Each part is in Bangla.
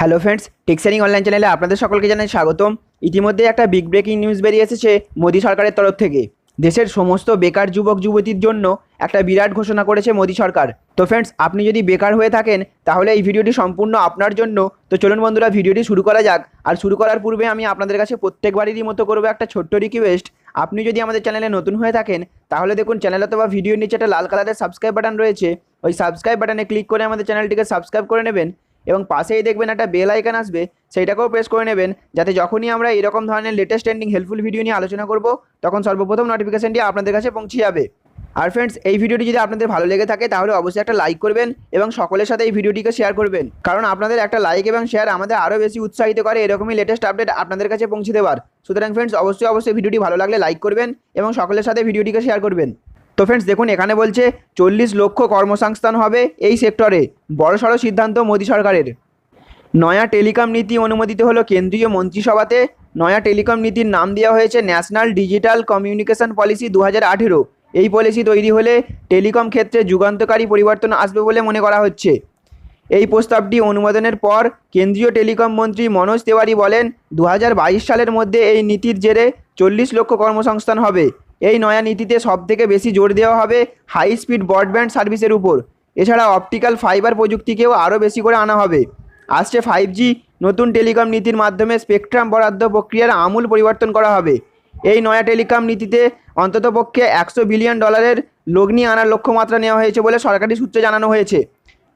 হ্যালো ফ্রেন্ডস টেক্সারিং অনলাইন চ্যানেলে আপনাদের সকলকে জানাই স্বাগতম। ইতিমধ্যে একটা বিগ ব্রেকিং নিউজ বেরিয়ে এসেছে মোদী সরকারের তরফ থেকে। দেশের সমস্ত বেকার যুবক যুবতীর জন্য একটা বিরাট ঘোষণা করেছে মোদী সরকার। তো ফ্রেন্ডস আপনি যদি বেকার হয়ে থাকেন, তাহলে এই ভিডিওটি সম্পূর্ণ আপনার জন্য। তো চলুন বন্ধুরা, ভিডিওটি শুরু করা যাক। আর শুরু করার পূর্বে আমি আপনাদের কাছে প্রত্যেকবারেরই মতো করব একটা ছোট্ট রিকোয়েস্ট আপনি যদি আমাদের চ্যানেলে নতুন হয়ে থাকেন, তাহলে দেখুন চ্যানেলে অথবা ভিডিওর নিচে একটা লাল কালারের সাবস্ক্রাইব বাটন রয়েছে। ওই সাবস্ক্রাইব বাটনে ক্লিক করে আমাদের চ্যানেলটিকে সাবস্ক্রাইব করে নেবেন। এবং পাশেই দেখবেন একটা বেল আইকন আসবে, সেইটাকেও প্রেস করে নেবেন, যাতে যখনই আমরা এরকম ধরনের লেটেস্ট ট্রেন্ডিং হেল্পফুল ভিডিও নিয়ে আলোচনা করব, তখন সর্বপ্রথম নোটিফিকেশনটি আপনাদের কাছে পৌঁছে যাবে। আর ফ্রেন্ডস এই ভিডিওটি যদি আপনাদের ভালো লেগে থাকে, তাহলে অবশ্যই একটা লাইক করবেন এবং সকলের সাথে এই ভিডিওটিকে শেয়ার করবেন। কারণ আপনাদের একটা লাইক এবং শেয়ার আমাদের আরও বেশি উৎসাহিত করে এরকমই লেটেস্ট আপডেট আপনাদের কাছে পৌঁছে দেওয়ার। সুতরাং ফ্রেন্ডস অবশ্যই অবশ্যই ভিডিওটি ভালো লাগলে লাইক করবেন এবং সকলের সাথে ভিডিওটিকে শেয়ার করবেন। তো ফ্রেন্ডস দেখুন, এখানে বলছে চল্লিশ লক্ষ কর্মসংস্থান হবে এই সেক্টরে বড়সড় সিদ্ধান্ত মোদী সরকারের। নয়া টেলিকম নীতি অনুমোদিত হলো কেন্দ্রীয় মন্ত্রিসভাতে। নয়া টেলিকম নীতির নাম দেওয়া হয়েছে ন্যাশনাল ডিজিটাল কমিউনিকেশন পলিসি দু আঠেরো। এই পলিসি তৈরি হলে টেলিকম ক্ষেত্রে যুগান্তকারী পরিবর্তন আসবে বলে মনে করা হচ্ছে। এই প্রস্তাবটি অনুমোদনের পর কেন্দ্রীয় টেলিকম মন্ত্রী মনোজ তেওয়ারি বলেন দু হাজার বাইশ সালের মধ্যে এই নীতির জেরে চল্লিশ লক্ষ কর্মসংস্থান হবে। এই নয়া নীতিতে সবথেকে বেশি জোর দেওয়া হবে হাই স্পিড ব্রডব্যান্ড সার্ভিসের উপর। এছাড়া অপটিক্যাল ফাইবার প্রযুক্তিকেও আরও বেশি করে আনা হবে। আসছে ফাইভ জি নতুন টেলিকম নীতির মাধ্যমে স্পেকট্রাম বরাদ্দ প্রক্রিয়ার আমূল পরিবর্তন করা হবে। এই নয়া টেলিকম নীতিতে অন্ততপক্ষে একশো বিলিয়ন ডলারের লগ্নি আনার লক্ষ্যমাত্রা নেওয়া হয়েছে বলে সরকারি সূত্রে জানানো হয়েছে।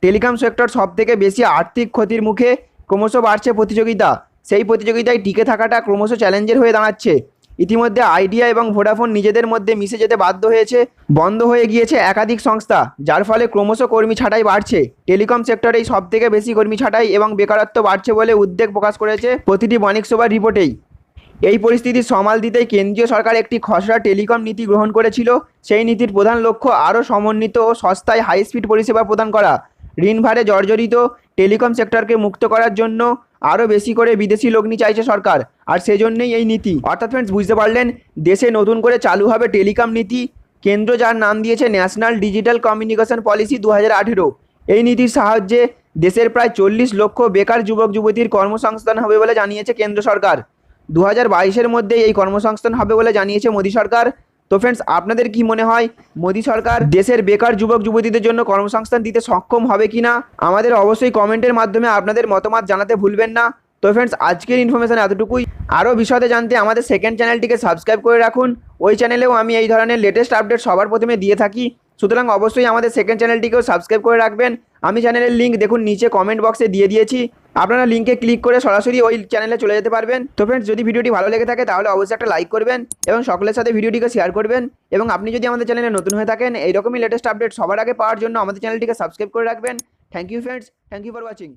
টেলিকম সেক্টর সবথেকে বেশি আর্থিক ক্ষতির মুখে ক্রমশ বাড়ছে প্রতিযোগিতা। সেই প্রতিযোগিতায় টিকে থাকাটা ক্রমশ চ্যালেঞ্জের হয়ে দাঁড়াচ্ছে। ইতিমধ্যে আইডিয়া এবং ভোডাফোন নিজেদের মধ্যে মিশে যেতে বাধ্য হয়েছে, বন্ধ হয়ে গিয়েছে একাধিক সংস্থা, যার ফলে ক্রমশ কর্মী ছাঁটাই বাড়ছে। টেলিকম সেক্টরেই সব থেকে বেশি কর্মী ছাঁটাই এবং বেকারত্ব বাড়ছে বলে উদ্বেগ প্রকাশ করেছে প্রতিটি বণিক সভার রিপোর্টেই। এই পরিস্থিতি সামাল দিতেই কেন্দ্রীয় সরকার একটি খসড়া টেলিকম নীতি গ্রহণ করেছিল। সেই নীতির প্রধান লক্ষ্য আরও সমন্বিত ও সস্তায় হাই স্পিড পরিষেবা প্রদান করা। ঋণভারে জর্জরিত টেলিকম সেক্টরকে মুক্ত করার জন্য আরও বেশি করে বিদেশি লগ্নি চাইছে সরকার, আর সেজন্যই এই নীতি। অর্থাৎ ফ্রেন্ডস বুঝতে পারলেন, দেশে নতুন করে চালু হবে টেলিকম নীতি। কেন্দ্র যার নাম দিয়েছে ন্যাশনাল ডিজিটাল কমিউনিকেশন পলিসি দু হাজার আঠেরো। এই নীতির সাহায্যে দেশের প্রায় চল্লিশ লক্ষ বেকার যুবক যুবতীর কর্মসংস্থান হবে বলে জানিয়েছে কেন্দ্র সরকার। দু হাজার মধ্যে এই কর্মসংস্থান হবে বলে জানিয়েছে মোদী সরকার। তো ফ্রেন্ডস আপনাদের কি মনে হয় মোদী সরকার দেশের বেকার যুবক যুবতীদের জন্য কর্মসংস্থান দিতে সক্ষম হবে কি না আমাদের অবশ্যই কমেন্টের মাধ্যমে আপনাদের মতামত জানাতে ভুলবেন না। তো ফ্রেন্ডস আজকের ইনফরমেশন এতটুকুই। আরও বিশদে জানতে আমাদের সেকেন্ড চ্যানেলটিকে সাবস্ক্রাইব করে রাখুন। ওই চ্যানেলেও আমি এই ধরনের লেটেস্ট আপডেট সবার প্রথমে দিয়ে থাকি। সুতরাং অবশ্যই আমাদের সেকেন্ড চ্যানেলটিকেও সাবস্ক্রাইব করে রাখবেন। আমি চ্যানেলের লিঙ্ক দেখুন, নিচে কমেন্ট বক্সে দিয়ে দিয়েছি। আপনারা লিঙ্কে ক্লিক করে সরাসরি ওই চ্যানেলে চলে যেতে পারবেন। তো ফ্রেন্ডস যদি ভিডিওটি ভালো লেগে থাকে, তাহলে অবশ্যই একটা লাইক করবেন এবং সকলের সাথে ভিডিওটিকে শেয়ার করবেন। এবং আপনি যদি আমাদের চ্যানেলে নতুন হয়ে থাকেন, এইরকমই লেটেস্ট আপডেট সবার আগে পাওয়ার জন্য আমাদের চ্যানেলটিকে সাবস্ক্রাইব করে রাখবেন। Thank you friends thank you for watching